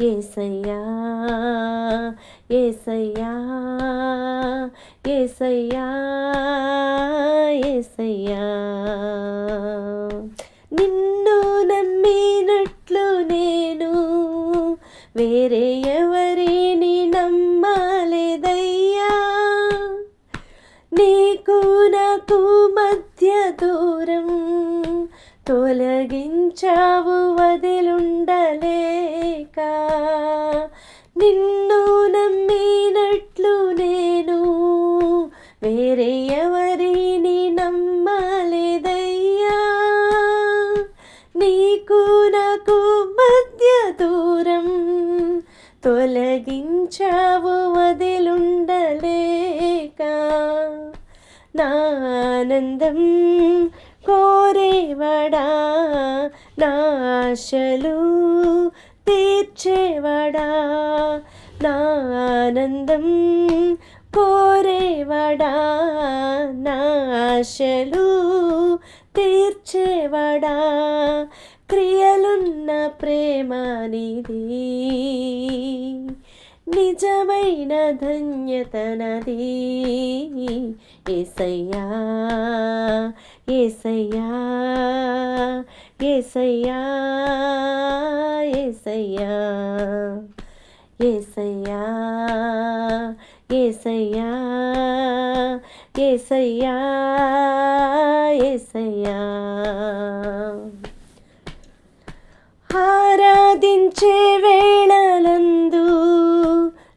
ఏసయ్యా ఏసయ్యా ఏసయ్యా ఏసయ్యా. నిన్ను నమ్మినట్లు నేను వేరే తొలగించావు వదిలుండలేక. నిన్ను నమ్మినట్లు నేను వేరే ఎవరిని నమ్మలేదయ్యా. నీకు నాకు మధ్య దూరం తొలగించావు వదిలుండలేక. నా ఆనందం తీర్చేవాడా నాశలు తీర్చేవాడా? నానందం కోరేవాడా? నాశలు తీర్చేవాడా? క్రియలున్న ప్రేమ నిజమైన ధన్యత నది ఏసయ్యా ఏసయ్యా ఏసయ్యా ఏసయ్యా ఏసయ్యా ఏసయ్యా ఏసయ్యా ఏసయ్యా. ఆరాధించే వేళలందు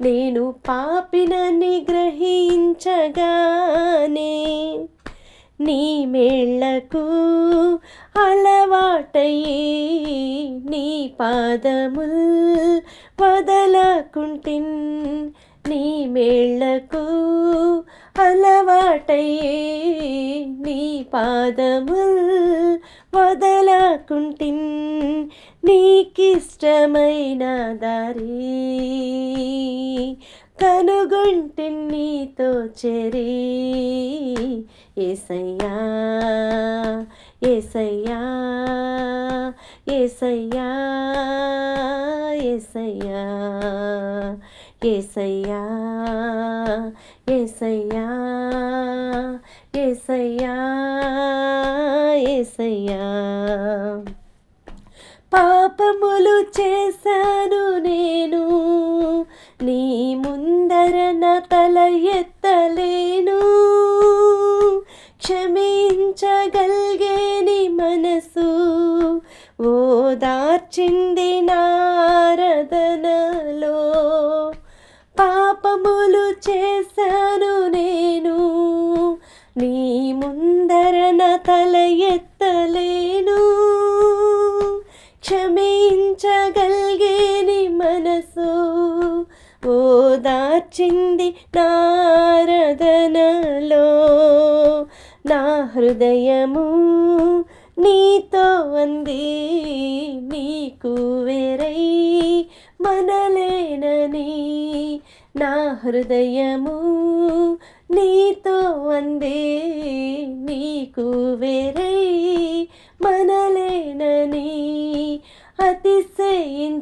నేను పాపినని గ్రహించగానే నీ మేళ్ళకు అలవాటయ్యి నీ పాదముల్ వదలకుంటిన్ నీ మేళ్ళకు అలవాటయ్యి నీ పాదముల్ వదలకుంటిన్. నీకిష్టమైన దారి కనుగొంటే నీతో చెరి. ఏసయ్యా ఏసయ్యా ఏసయ్యా ఏసయ్యా ఏసయ్యా ఏసయ్యా ఏసయ్యా ఏసయ్యా. పాపములు చేశాను నేను. నీ ముందర నా తల ఎత్తలేను. క్షమించగలిగే నీ మనసు ఓదార్చింది నారదనలో. పాపములు చేశాను క్షమించగలిగే మనసు. ఓదార్చింది నారదనలో నా హృదయము నీతో అంది. నీకు వేరై మనలేనని నా హృదయము నీతో అందే. నీకు వేరై